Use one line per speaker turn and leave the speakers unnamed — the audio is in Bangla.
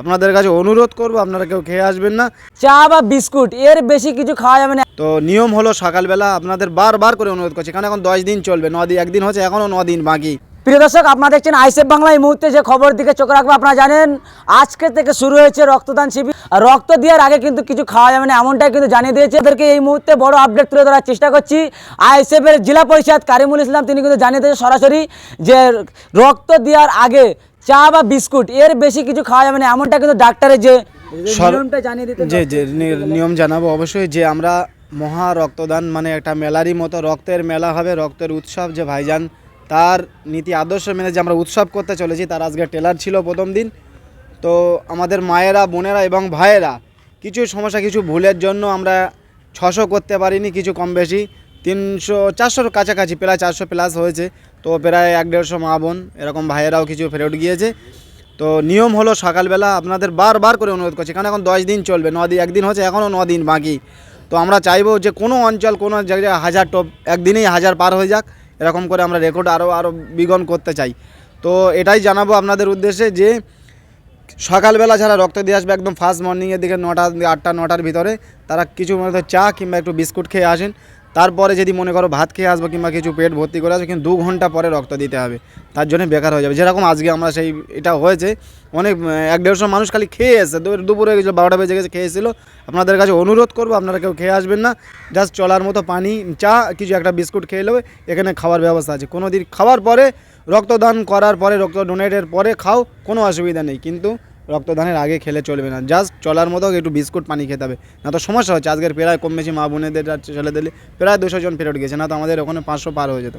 আপনাদের কাছে অনুরোধ করব আপনারা কেউ খেয়ে আসবেন না।
চা বা বিস্কুট এর বেশি কিছু খাওয়া যাবে না।
তো নিয়ম হলো সকালবেলা আপনাদের বারবার করে অনুরোধ করছি কারণ এখন দশ দিন চলবে ন দিন একদিন হচ্ছে এখনও ন দিন বাকি।
প্রিয় দর্শক আপনারা দেখছেন আইসেফ বাংলা এই মুহূর্তে যে খবর দিকে চোখ রাখব আপনারা জানেন আজকে থেকে শুরু হয়েছে রক্তদান শিবির। আর রক্ত দেওয়ার আগে কিন্তু কিছু খাওয়া যাবে না এমনটাই কিন্তু জানিয়ে দিয়েছে। এদেরকে এই মুহূর্তে বড় আপডেট তুলে ধরার চেষ্টা করছি। আইসেফের জেলা পরিষদ কারিমুল ইসলাম তিনি কিন্তু জানিয়ে দিয়েছে সরাসরি যে রক্ত দেওয়ার আগে চা বা বিস্কুট এর বেশি কিছু খাওয়া যাবে না। এমনটা কিন্তু ডাক্তারের যে নিয়মটা জানিয়ে দিতে
যে যে নিয়ম জানাব অবশ্যই যে আমরা মহা রক্তদান মানে একটা মেলারই মতো রক্তের মেলা হবে রক্তের উৎসব যে ভাইজান তার নীতি আদর্শ মেনে যে আমরা উৎসব করতে চলেছি তার আজকে টেলার ছিল প্রথম দিন। তো আমাদের মায়েরা বোনেরা এবং ভাইয়েরা কিছু সমস্যা কিছু ভুলের জন্য আমরা ছশো করতে পারিনি কিছু কম বেশি। তিনশো, চারশোর কাছাকাছি প্রায় চারশো প্লাস হয়েছে। তো প্রায় এক দেড়শো মা বোন, এরকম ভাইয়েরাও কিছু ফেরত গিয়েছে। তো নিয়ম হলো সকালবেলা আপনাদের বারবার করে অনুরোধ করছি, কারণ এখন দশ দিন চলবে, ন দিন, একদিন হচ্ছে এখনও ন দিন বাকি। তো আমরা চাইব যে কোনো অঞ্চল, কোনো জায়গায় হাজার টপ, একদিনেই হাজার পার হয়ে যাক, এরকম করে আমরা রেকর্ড আরও আরও বিগন করতে চাই। তো এটাই জানাব আপনাদের উদ্দেশ্যে যে সকালবেলা যারা রক্ত দিয়ে আসবে একদম ফার্স্ট মর্নিংয়ের দিকে নটা, আটটা, নটার ভিতরে, তারা কিছু মনে চা কিংবা একটু বিস্কুট খেয়ে আসেন। তারপরে যদি মনে করো ভাত খেয়ে আসব কিংবা কিছু পেট ভর্তি করে আসবে, কিন্তু দু ঘণ্টা পরে রক্ত দিতে হবে। তার জন্য বেকার হয়ে যাবে। যেরকম আজকে আমরা সেই এটা হয়েছে, অনেক এক দেড়শো মানুষ খালি খেয়ে এসেছে। দু- দুপুরে গেছিল, বারোটা বেজে গেছে, খেয়ে এসেছিল। আপনাদের কাছে অনুরোধ করব, আপনারা কেউ খেয়ে আসবেন না। জাস্ট চলার মতো পানি, চা, কিছু একটা বিস্কুট খেয়ে নেবে। এখানে খাওয়ার ব্যবস্থা আছে। কোনো দিন খাওয়ার পরে, রক্তদান করার পরে, রক্ত ডোনেটের পরে খাও, কোনো অসুবিধা নেই। কিন্তু রক্তদানের আগে খেলে চলবে না। জাস্ট চলার মতো একটু বিস্কুট পানি খেতে হবে। না তো সমস্যা হচ্ছে। আজকের প্রায় কম বেশি মা বোনেদের ছেলেদের প্রায় দুশো জন ফেরত গেছে। না তো আমাদের ওখানে পাঁচশো পার হয়ে যেত।